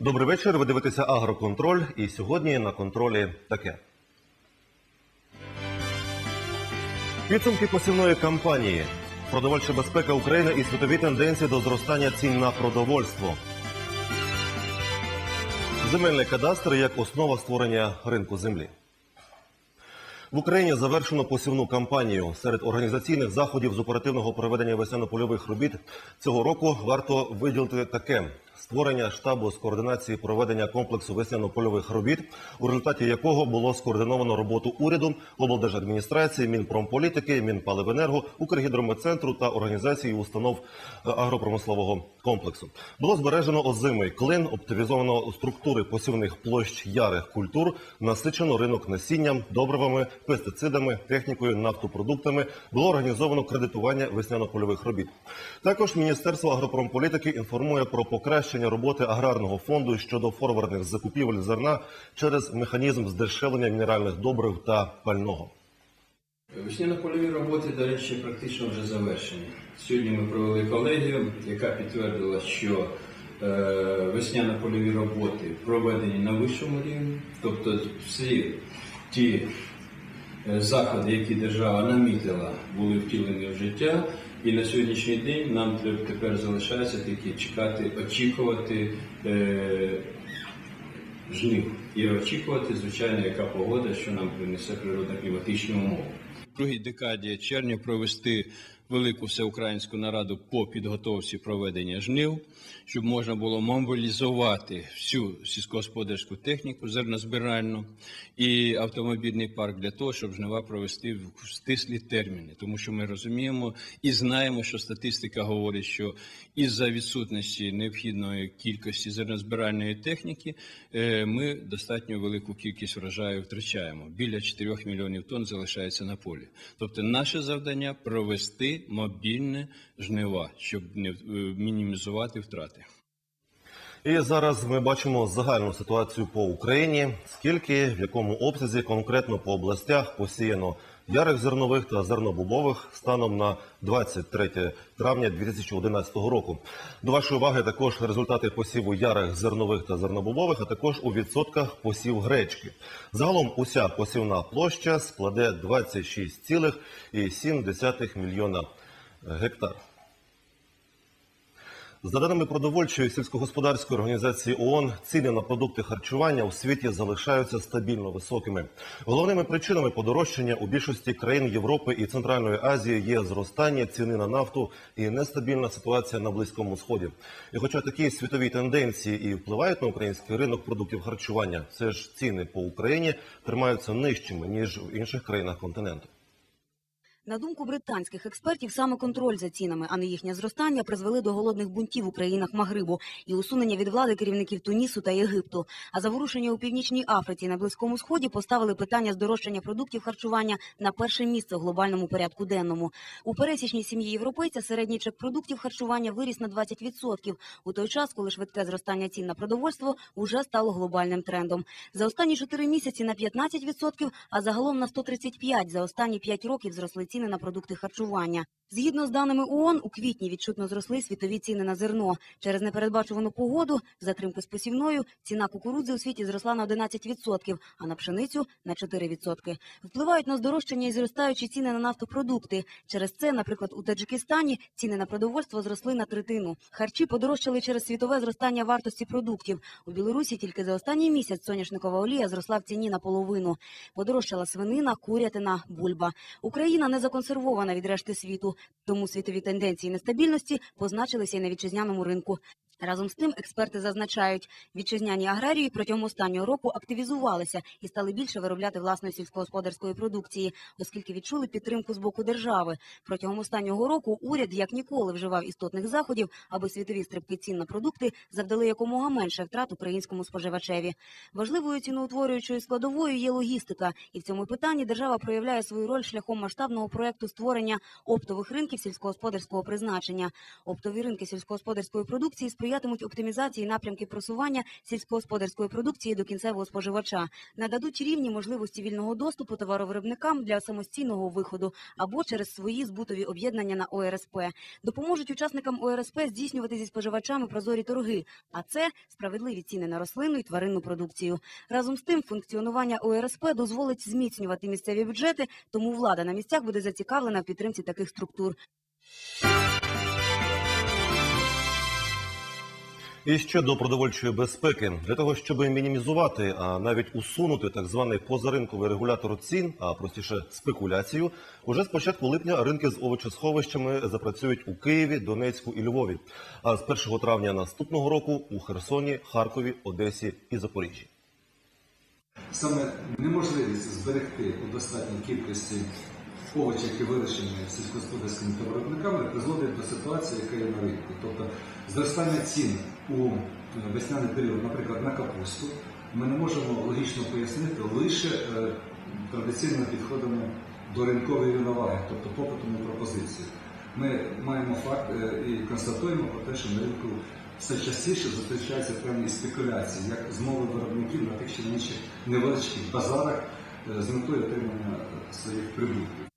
Добрий вечір. Ви дивитеся Агроконтроль. І сьогодні на контролі таке. Підсумки посівної кампанії. Продовольча безпека України і світові тенденції до зростання цін на продовольство. Земельний кадастр як основа створення ринку землі. В Україні завершено посівну кампанію. Серед організаційних заходів з оперативного проведення весняно-польових робіт цього року варто виділити таке: створення штабу з координації проведення комплексу весняно-польових робіт, у результаті якого було скоординовано роботу уряду, облдержадміністрації, Мінпромполітики, Мінпаливенерго, Укргідрометцентру та організації установ е, агропромислового комплексу. Було збережено озимий клин, оптимізовано структури посівних площ ярих культур, насичено ринок насінням, добривами, пестицидами, технікою, нафтопродуктами. Було організовано кредитування весняно-польових робіт. Також Міністерство агропромполітики інформує про покращення роботи аграрного фонду щодо форвардних закупівель зерна через механізм здешевлення мінеральних добрив та пального. Весняно-польові роботи, до речі, практично вже завершені. Сьогодні ми провели колегію, яка підтвердила, що е, весняно-польові роботи проведені на вищому рівні, тобто всі ті е, заходи, які держава намітила, були втілені в життя. І на сьогоднішній день нам тепер залишається тільки чекати, очікувати е, жнив і очікувати, звичайно, яка погода, що нам принесе природно-кліматичні умови. В другій декаді червня провести велику всеукраїнську нараду по підготовці проведення жнив, щоб можна було мобілізувати всю сільськогосподарську техніку зернозбиральну і автомобільний парк для того, щоб жнива провести в стислі терміни. Тому що ми розуміємо і знаємо, що статистика говорить, що із-за відсутності необхідної кількості зернозбиральної техніки е, ми достатньо велику кількість врожаю втрачаємо. Біля 4 мільйонів тонн залишається на полі. Тобто, наше завдання провести мобільне жнива, щоб не е, мінімізувати втрати. І зараз ми бачимо загальну ситуацію по Україні. Скільки в якому обсязі конкретно по областях посіяно ярих зернових та зернобобових станом на 23 травня 2011 року. До вашої уваги також результати посіву ярих зернових та зернобобових, а також у відсотках посів гречки. Загалом уся посівна площа складе 26,7 мільйона гектар. За даними продовольчої сільськогосподарської організації ООН, ціни на продукти харчування у світі залишаються стабільно високими. Головними причинами подорожчання у більшості країн Європи і Центральної Азії є зростання ціни на нафту і нестабільна ситуація на Близькому Сході. І хоча такі світові тенденції і впливають на український ринок продуктів харчування, все ж ціни по Україні тримаються нижчими ніж в інших країнах континенту. На думку британських експертів, саме контроль за цінами, а не їхнє зростання, призвели до голодних бунтів у країнах Магрибу і усунення від влади керівників Тунісу та Єгипту. А заворушення у північній Африці на близькому сході поставили питання здорожчання продуктів харчування на перше місце в глобальному порядку денному. У пересічній сім'ї європейця середній чек продуктів харчування виріс на 20%, у той час, коли швидке зростання цін на продовольство уже стало глобальним трендом. За останні 4 місяці на 15%, а загалом на 135% за останні 5 років зросли ціни на продукти харчування. Згідно з даними ООН, у квітні відчутно зросли світові ціни на зерно. Через непередбачувану погоду, затримки з посівною, ціна кукурудзи у світі зросла на 11%, а на пшеницю – на 4%. Впливають на здорожчання і зростаючі ціни на нафтопродукти. Через це, наприклад, у Таджикистані ціни на продовольство зросли на третину. Харчі подорожчали через світове зростання вартості продуктів. У Білорусі тільки за останній місяць соняшникова олія зросла в ціні на половину. Подорожчала свинина, курятина, бульба. Україна не законсервована від решти світу, тому світові тенденції нестабільності позначилися і на вітчизняному ринку. Разом з тим, експерти зазначають, вітчизняні аграрії протягом останнього року активізувалися і стали більше виробляти власної сільськогосподарської продукції, оскільки відчули підтримку з боку держави. Протягом останнього року уряд як ніколи вживав істотних заходів, аби світові стрибки цін на продукти завдали якомога менше втрат українському споживачеві. Важливою ціноутворюючою складовою є логістика, і в цьому питанні держава проявляє свою роль шляхом масштабного проекту створення оптових ринків сільськогосподарського призначення. Оптові ринки сільськогосподарської продукції сприятимуть оптимізації напрямків просування сільськогосподарської продукції до кінцевого споживача, нададуть рівні можливості вільного доступу товаровиробникам для самостійного виходу або через свої збутові об'єднання на ОРСП, допоможуть учасникам ОРСП здійснювати зі споживачами прозорі торги, а це справедливі ціни на рослинну і тваринну продукцію. Разом з тим, функціонування ОРСП дозволить зміцнювати місцеві бюджети, тому влада на місцях буде зацікавлена в підтримці таких структур. І щодо продовольчої безпеки, для того, щоб мінімізувати, а навіть усунути так званий позаринковий регулятор цін, а простіше спекуляцію, уже з початку липня ринки з овочесховищами запрацюють у Києві, Донецьку і Львові. А з 1 травня наступного року у Херсоні, Харкові, Одесі і Запоріжжі. Саме неможливість зберегти у достатній кількості овочів, які вирощені сільськогосподарськими товаровиробниками, призводить до ситуації, яка є на ринку. Тобто зростання цін у весняний період, наприклад, на капусту, ми не можемо логічно пояснити лише е, традиційними підходами до ринкової рівноваги, тобто попитом і пропозицією. Ми маємо факт е, і констатуємо про те, що на ринку все частіше зустрічаються певні спекуляції, як змови виробників на тих чи інших невеличких базарах е, з метою отримання е, своїх прибутків.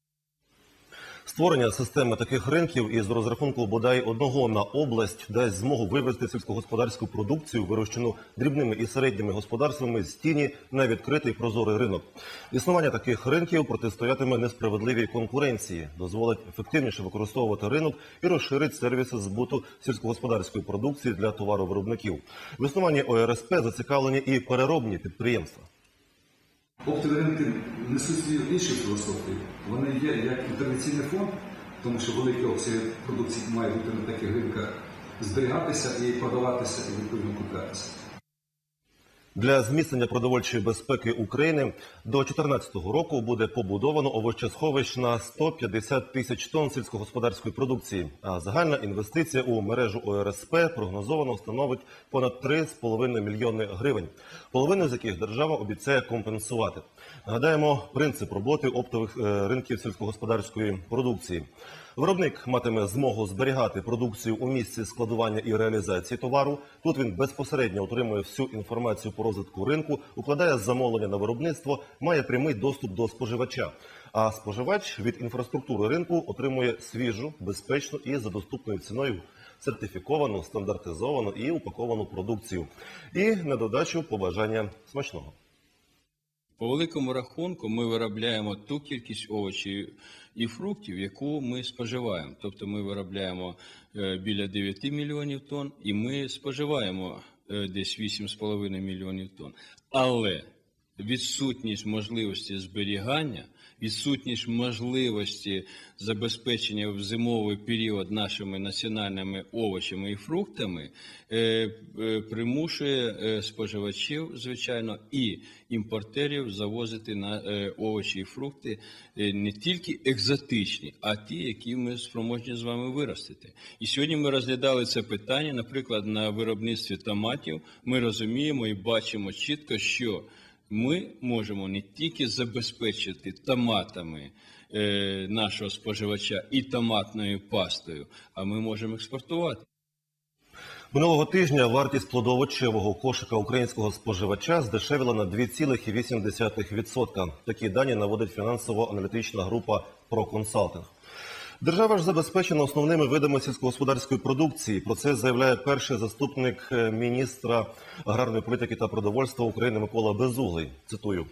Створення системи таких ринків із розрахунку бодай одного на область дасть змогу вивести сільськогосподарську продукцію, вирощену дрібними і середніми господарствами з тіні на відкритий прозорий ринок. Існування таких ринків протистоятиме несправедливій конкуренції, дозволить ефективніше використовувати ринок і розширить сервіси збуту сільськогосподарської продукції для товаровиробників. В існуванні ОРСП зацікавлені і переробні підприємства. Оптові несуть свою іншу філософію. Вони є як інтервенційний фонд, тому що великі опції продукції мають бути на таких ринках зберігатися і продаватися, і відповідно куплятися. Для зміцнення продовольчої безпеки України до 2014 року буде побудовано овочесховищ на 150 тисяч тонн сільськогосподарської продукції. А загальна інвестиція у мережу ОРСП прогнозовано становить понад 3,5 мільйони гривень, половину з яких держава обіцяє компенсувати. Нагадаємо, принцип роботи оптових е, ринків сільськогосподарської продукції. Виробник матиме змогу зберігати продукцію у місці складування і реалізації товару. Тут він безпосередньо отримує всю інформацію по розвитку ринку, укладає замовлення на виробництво, має прямий доступ до споживача. А споживач від інфраструктури ринку отримує свіжу, безпечну і за доступною ціною сертифіковану, стандартизовану і упаковану продукцію. І на додачу побажання смачного. По великому рахунку ми виробляємо ту кількість овочів і фруктів, яку ми споживаємо. Тобто ми виробляємо е, біля 9 мільйонів тонн і ми споживаємо е, десь 8,5 мільйонів тонн. Але відсутність можливості зберігання, відсутність можливості забезпечення в зимовий період нашими національними овочами і фруктами е, е, примушує е, споживачів, звичайно, і імпортерів завозити на овочі і фрукти не тільки екзотичні, а ті, які ми спроможні з вами виростити. І сьогодні ми розглядали це питання, наприклад, на виробництві томатів. Ми розуміємо і бачимо чітко, що ми можемо не тільки забезпечити томатами е, нашого споживача і томатною пастою, а ми можемо експортувати. Минулого тижня вартість плодово-овочевого кошика українського споживача здешевіла на 2,8%. Такі дані наводить фінансово-аналітична група «Проконсалтинг». Держава ж забезпечена основними видами сільськогосподарської продукції. Про це заявляє перший заступник е, міністра аграрної політики та продовольства України Микола Безуглий. Цитую.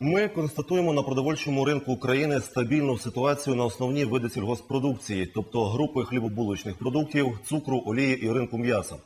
Ми констатуємо на продовольчому ринку України стабільну ситуацію на основні види сільгоспродукції, тобто групи хлібобулочних продуктів, цукру, олії і ринку м'яса.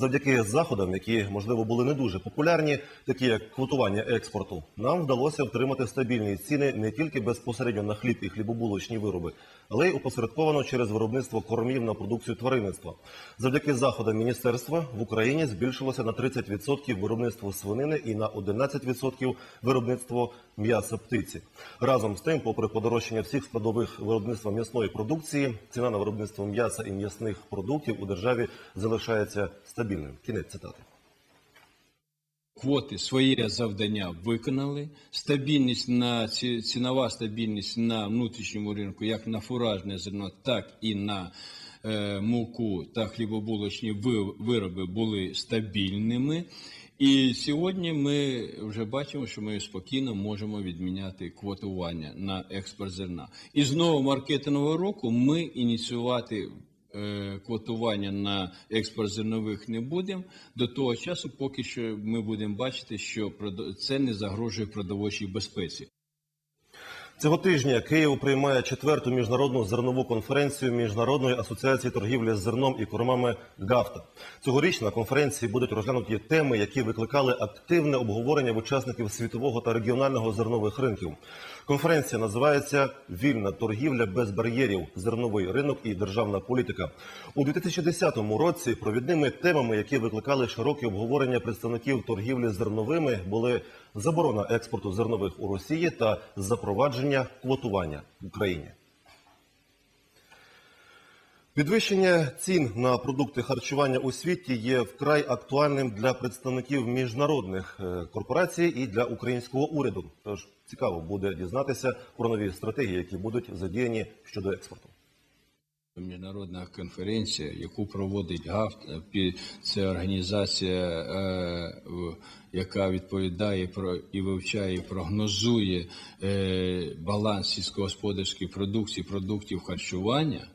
Завдяки заходам, які можливо були не дуже популярні, такі як квотування експорту, нам вдалося втримати стабільні ціни не тільки безпосередньо на хліб і хлібобулочні вироби, але й опосередковано через виробництво кормів на продукцію тваринництва. Завдяки заходам міністерства в Україні збільшилося на 30% виробництво свинини і на 11% виробництво м'яса птиці. Разом з тим, попри подорожчання всіх складових виробництва м'ясної продукції, ціна на виробництво м'яса і м'ясних продуктів у державі залишається стабільною. Кінець цитати. квоти своє завдання виконали. Стабільність на цінова стабільність на внутрішньому ринку, як на фуражне зерно, так і на е, муку та хлібобулочні вироби були стабільними. І сьогодні ми вже бачимо, що ми спокійно можемо відміняти квотування на експорт зерна. І знову маркетингового року ми ініціювати квотування на експорт зернових не будемо до того часу, поки що ми будемо бачити, що це не загрожує продовольчій безпеці. Цього тижня Київ приймає четверту міжнародну зернову конференцію Міжнародної асоціації торгівлі з зерном і кормами ГАФТА. Цьогоріч на конференції будуть розглянуті теми, які викликали активне обговорення учасників світового та регіонального зернових ринків. Конференція називається Вільна торгівля без бар'єрів, зерновий ринок і державна політика. У 2010 році провідними темами, які викликали широкі обговорення представників торгівлі зерновими, були заборона експорту зернових у Росії та запровадження квотування в Україні. Підвищення цін на продукти харчування у світі є вкрай актуальним для представників міжнародних е, корпорацій і для українського уряду. Тож цікаво буде дізнатися про нові стратегії, які будуть задіяні щодо експорту. Міжнародна конференція, яку проводить ГАФТ, е, це організація, е, яка відповідає про і вивчає, і прогнозує баланс сільськогосподарської продукції, продуктів харчування.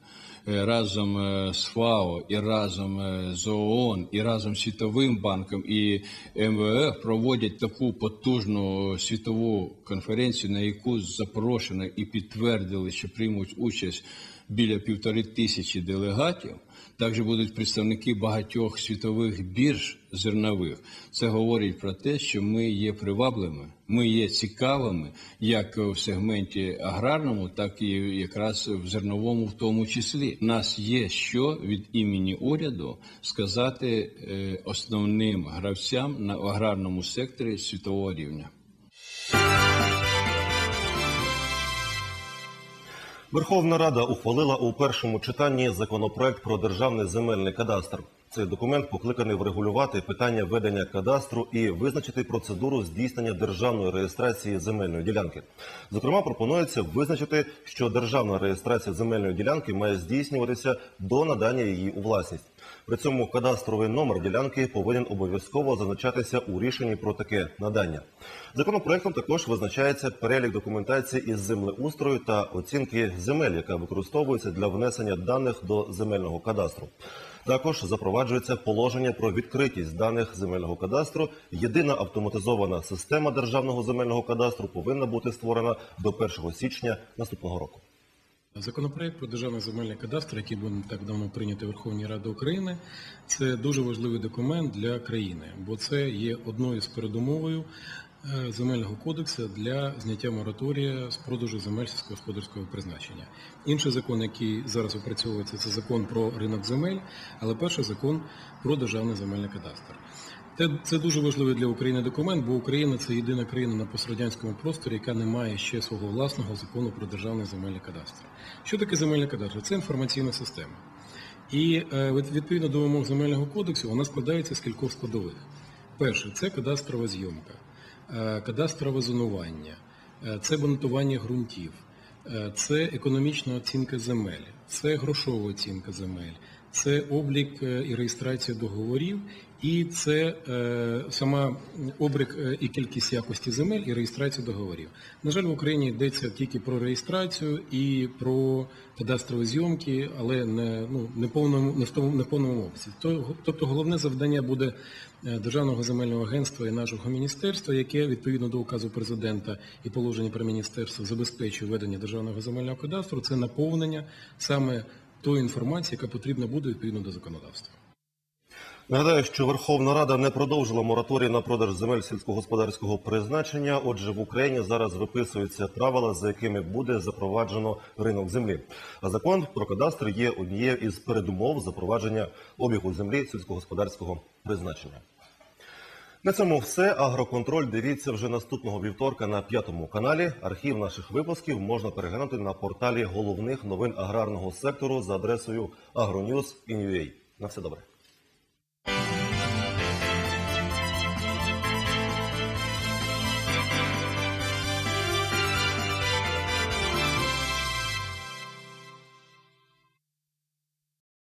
Е, Разом е, з ФАО і разом е, з ООН, і разом з Світовим банком і МВФ проводять таку потужну світову конференцію, на яку запрошено і підтвердили, що приймуть участь біля півтори тисячі делегатів. Також будуть представники багатьох світових бірж зернових. Це говорить про те, що ми є привабливими, ми є цікавими як в сегменті аграрному, так і якраз в зерновому, в тому числі. У нас є що від імені уряду сказати е, основним гравцям на аграрному секторі світового рівня. Верховна Рада ухвалила у першому читанні законопроект про державний земельний кадастр. Цей документ покликаний врегулювати питання ведення кадастру і визначити процедуру здійснення державної реєстрації земельної ділянки. Зокрема, пропонується визначити, що державна реєстрація земельної ділянки має здійснюватися до надання її у власність. При цьому кадастровий номер ділянки повинен обов'язково зазначатися у рішенні про таке надання. Законопроектом також визначається перелік документації із землеустрою та оцінки земель, яка використовується для внесення даних до земельного кадастру. Також запроваджується положення про відкритість даних земельного кадастру. Єдина автоматизована система державного земельного кадастру повинна бути створена до 1 січня наступного року. Законопроект про державний земельний кадастр, який був так давно прийнятий Верховній Раді України, це дуже важливий документ для країни, бо це є одною з передумовою е, земельного кодексу для зняття мораторія з продажу земель сільськогосподарського призначення. Інший закон, який зараз опрацьовується, це закон про ринок земель, але перший закон про державний земельний кадастр. Це, це дуже важливий для України документ, бо Україна це єдина країна на пострадянському просторі, яка не має ще свого власного закону про державний земельний кадастр. Що таке земельний кадастр? Це інформаційна система. І е, відповідно до вимог земельного кодексу вона складається з кількох складових. Перше це кадастрова зйомка, е, кадастрове зонування, е, це бонтування ґрунтів, це економічна оцінка земель, це грошова оцінка земель, це облік е, і реєстрація договорів, і це е, сама облік е, і кількість якості земель і реєстрація договорів. На жаль, в Україні йдеться тільки про реєстрацію і про кадастрові зйомки, але не ну не повному не в тому не в повному обсязі. Тобто головне завдання буде Державного земельного агентства і нашого міністерства, яке відповідно до указу президента і положення про міністерство забезпечує ведення державного земельного кадастру. Це наповнення саме тої інформації, яка потрібна буде відповідно до законодавства. Нагадаю, що Верховна Рада не продовжила мораторій на продаж земель сільськогосподарського призначення. Отже, в Україні зараз виписуються правила, за якими буде запроваджено ринок землі. А закон про кадастр є однією із передумов запровадження обігу землі сільськогосподарського призначення. На цьому все. Агроконтроль дивіться вже наступного вівторка на п'ятому каналі. Архів наших випусків можна переглянути на порталі головних новин аграрного сектору за адресою agronews.in.ua. На все добре.